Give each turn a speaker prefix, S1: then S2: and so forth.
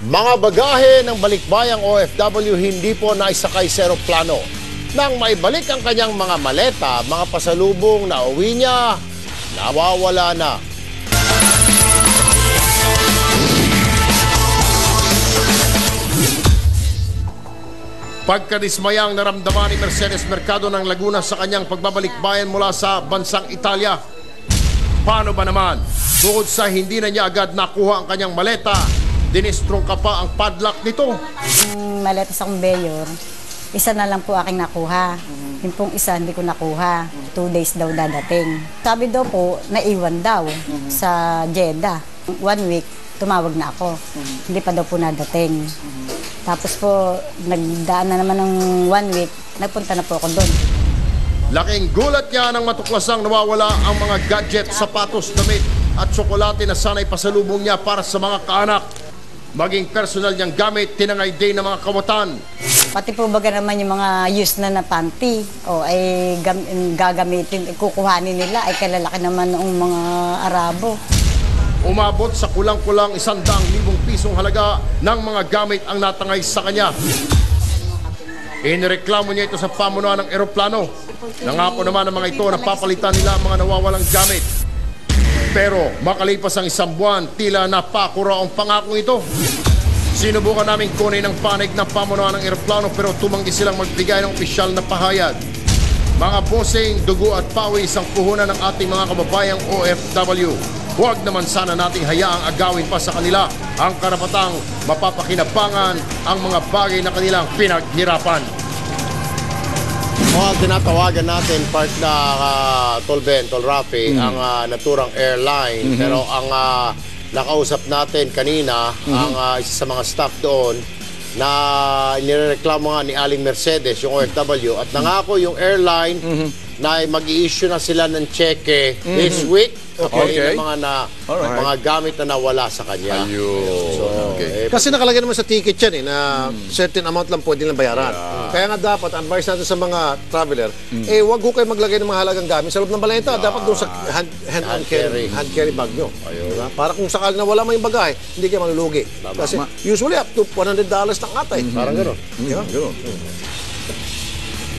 S1: Mga bagahe ng balikbayang OFW hindi po naisakay sa eroplano. Nang maibalik ang kanyang mga maleta, mga pasalubong na uwi niya, nawawala na. Pagkadismayang naramdaman ni Mercedes Mercado ng Laguna sa kanyang pagbabalik bayan mula sa bansang Italia. Paano ba naman? Bukod sa hindi na niya agad nakuha ang kanyang maleta, dinistrong ka pa ang padlock nito.
S2: Yung maleta sa conveyor, isa na lang po aking nakuha. Yung pong isa hindi ko nakuha. Two days daw dadating. Sabi daw po, naiwan daw sa Jeddah. One week, tumawag na ako. Hindi pa daw po nadating. Tapos po, nagdaan na naman ng one week, nagpunta na po ako doon.
S1: Laking gulat niya nang matuklasang nawawala ang mga gadget, sapatos, damit at tsokolate na sanay pasalubong niya para sa mga kaanak. Maging personal niyang gamit, tinangay din ng mga kawatan.
S2: Pati po baga naman yung mga used na na panty, o ay gam- gagamitin, kukuhanin nila, ay kalalaki naman ng mga Arabo.
S1: Umabot sa kulang-kulang isandang libong pisong halaga ng mga gamit ang natangay sa kanya. Inireklamo niya ito sa pamunuan ng eroplano. Nangako naman ng mga ito na papalitan nila ang mga nawawalang gamit. Pero makalipas ang isang buwan, tila napakura ang pangakong ito. Sinubukan namin kunin ang panig ng pamunuan ng eroplano pero tumanggi silang magbigay ng opisyal na pahayag. Mga bosing, dugo at pawis ang puhunan ng ating mga kababayang OFW. Huwag naman sana nating hayaang agawin pa sa kanila ang karapatang mapapakinabangan ang mga bagay na kanilang pinaghirapan. Mga tinatawagan natin part na uh, Tolben, Tolrapi, ang ah, naturang airline. Pero ang ah, nakausap natin kanina, ang ah, isa sa mga staff doon, na nireklamo nga ni Aling Mercedes, yung OFW, at nangako yung airline na mag-i-issue na sila ng cheque this week okay.
S3: Okay.
S1: ng mga, na,
S3: Alright.
S1: mga gamit na nawala sa kanya. So,
S3: Okay.
S1: eh,
S4: Kasi nakalagay naman sa ticket yan eh, na certain amount lang pwede lang bayaran. Kaya nga dapat, advice natin sa mga traveler, eh wag ho kayo maglagay ng mga halagang gamit sa loob ng baleta. Dapat doon sa hand, hand,
S1: Hand
S4: carry,
S1: carry.
S4: hand carry bag nyo. Diba? Para kung sakali na wala mo yung bagahe, hindi kayo malulugi. Kasi usually up to $100 lang ata eh.
S1: parang gano'n.
S4: Diba?
S3: Ganun.